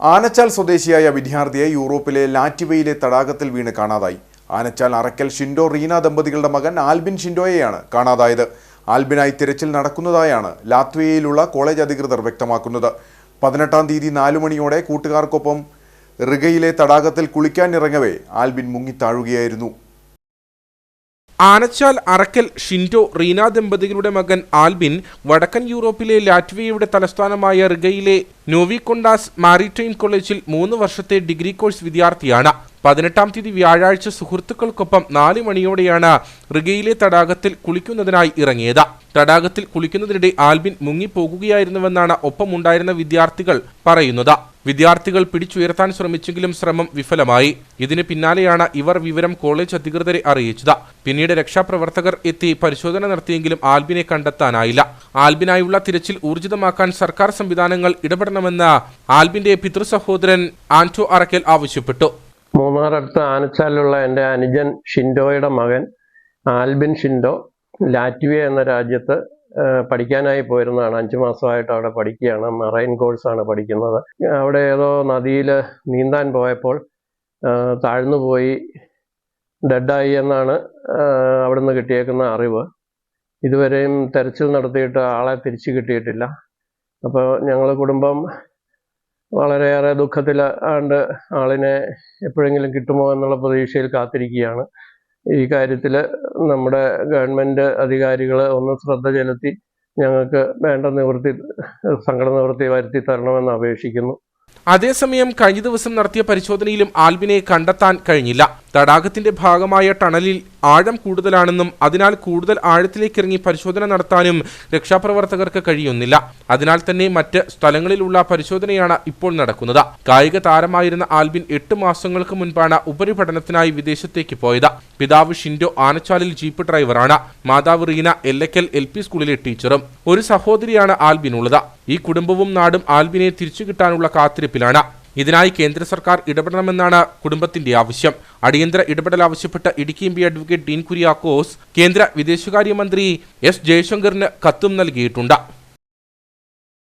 ആനച്ചാൽ സ്വദേശിയായ വിദ്യാർത്ഥിയെ യൂറോപ്പിലെ ലാറ്റിവയിലെ തടാകത്തിൽ വീണ് കാണാതായി. ആനച്ചാൽ അറക്കൽ ഷിൻഡോ റീന ദമ്പതികളുടെ മകൻ ആൽബിൻ ഷിൻഡോയെയാണ് കാണാതായത്. ആൽബിനായി തിരച്ചിൽ നടക്കുന്നതായാണ് ലാത്വിയയിലുള്ള കോളേജ് അധികൃതർ വ്യക്തമാക്കുന്നത്. പതിനെട്ടാം തീയതി നാലു മണിയോടെ കൂട്ടുകാർക്കൊപ്പം റിഗയിലെ തടാകത്തിൽ കുളിക്കാനിറങ്ങവേ ആൽബിൻ മുങ്ങിത്താഴുകയായിരുന്നു. ആനച്ചാൽ അറക്കൽ ഷിൻഡോ റീന ദമ്പതികളുടെ മകൻ ആൽബിൻ വടക്കൻ യൂറോപ്പിലെ ലാറ്റ്വിയയുടെ തലസ്ഥാനമായ റിഗയിലെ നോവികൊണ്ടാസ് മാരിടൈം കോളേജിൽ മൂന്ന് വർഷത്തെ ഡിഗ്രി കോഴ്സ് വിദ്യാർത്ഥിയാണ്. പതിനെട്ടാം തീയതി വ്യാഴാഴ്ച സുഹൃത്തുക്കൾക്കൊപ്പം നാല് മണിയോടെയാണ് റിഗയിലെ തടാകത്തിൽ കുളിക്കുന്നതിനായി ഇറങ്ങിയത്. തടാകത്തിൽ കുളിക്കുന്നതിനിടെ ആൽബിൻ മുങ്ങിപ്പോകുകയായിരുന്നുവെന്നാണ് ഒപ്പമുണ്ടായിരുന്ന വിദ്യാർത്ഥികൾ പറയുന്നത്. വിദ്യാർത്ഥികൾ പിടിച്ചുയർത്താൻ ശ്രമിച്ചെങ്കിലും ശ്രമം വിഫലമായി. ഇതിന് പിന്നാലെയാണ് ഇവർ വിവരം കോളേജ് അധികൃതരെ അറിയിച്ചത്. പിന്നീട് രക്ഷാപ്രവർത്തകർ എത്തി പരിശോധന നടത്തിയെങ്കിലും ആൽബിനെ കണ്ടെത്താനായില്ല. ആൽബിനായുള്ള തിരച്ചിൽ ഊർജിതമാക്കാൻ സർക്കാർ സംവിധാനങ്ങൾ ഇടപെടണമെന്ന് ആൽബിന്റെ പിതൃസഹോദരൻ ആന്റോ അറക്കൽ ആവശ്യപ്പെട്ടു. മൂന്നാറടുത്ത് ആനച്ചാലിലുള്ള എന്റെ അനുജൻ ഷിൻഡോയുടെ മകൻ ആൽബിൻ ഷിൻഡോ ലാറ്റ്വിയ എന്ന രാജ്യത്ത് പഠിക്കാനായി പോയിരുന്നതാണ്. അഞ്ചു മാസമായിട്ട് അവിടെ പഠിക്കുകയാണ്. മറൈൻ കോഴ്സാണ് പഠിക്കുന്നത്. അവിടെ ഏതോ നദിയിൽ നീന്താൻ പോയപ്പോൾ താഴ്ന്നു പോയി ഡെഡായി എന്നാണ് അവിടെ അവിടുന്ന് കിട്ടിയേക്കുന്ന അറിവ്. ഇതുവരെയും തെരച്ചിൽ നടത്തിയിട്ട് ആളെ തിരിച്ചു കിട്ടിയിട്ടില്ല. അപ്പോൾ ഞങ്ങൾ കുടുംബം വളരെയേറെ ദുഃഖത്തിൽ ആണ്ട് ആളിനെ എപ്പോഴെങ്കിലും കിട്ടുമോ എന്നുള്ള പ്രതീക്ഷയിൽ കാത്തിരിക്കുകയാണ്. ഈ കാര്യത്തിൽ നമ്മുടെ ഗവൺമെന്റ് അധികാരികൾ ഒന്ന് ശ്രദ്ധ ചെലുത്തി ഞങ്ങൾക്ക് വേണ്ട നിവൃത്തി സങ്കട നിവൃത്തി വരുത്തി തരണമെന്ന് അപേക്ഷിക്കുന്നു. അതേസമയം കഴിഞ്ഞ ദിവസം നടത്തിയ പരിശോധനയിലും ആൽബിനെ കണ്ടെത്താൻ കഴിഞ്ഞില്ല. തടാകത്തിന്റെ ഭാഗമായ ടണലിൽ ആഴം കൂടുതലാണെന്നും അതിനാൽ കൂടുതൽ ആഴത്തിലേക്ക് ഇറങ്ങി പരിശോധന നടത്താനും രക്ഷാപ്രവർത്തകർക്ക് കഴിയുന്നില്ല. അതിനാൽ തന്നെ മറ്റ് സ്ഥലങ്ങളിലുള്ള പരിശോധനയാണ് ഇപ്പോൾ നടക്കുന്നത്. കായിക താരമായിരുന്ന ആൽബിൻ എട്ട് മാസങ്ങൾക്ക് മുൻപാണ് ഉപരിപഠനത്തിനായി വിദേശത്തേക്ക് പോയത്. പിതാവ് ഷിൻഡോ ആനച്ചാലിൽ ജീപ്പ് ഡ്രൈവറാണ്. മാതാവ് റീന എല്ലക്കൽ എൽ പി സ്കൂളിലെ ടീച്ചറും. ഒരു സഹോദരിയാണ് ആൽബിനുള്ളത്. ഈ കുടുംബവും നാടും ആൽബിനെ തിരിച്ചു കിട്ടാനുള്ള കാത്തിരിപ്പിലാണ്. ഇതിനായി കേന്ദ്ര സർക്കാർ ഇടപെടണമെന്നാണ് കുടുംബത്തിന്റെ ആവശ്യം. അടിയന്തര ഇടപെടൽ ആവശ്യപ്പെട്ട Idukki M P advocate Dean Kuriakose കേന്ദ്ര വിദേശകാര്യമന്ത്രി എസ് ജയശങ്കറിന് കത്തും നൽകിയിട്ടുണ്ട്.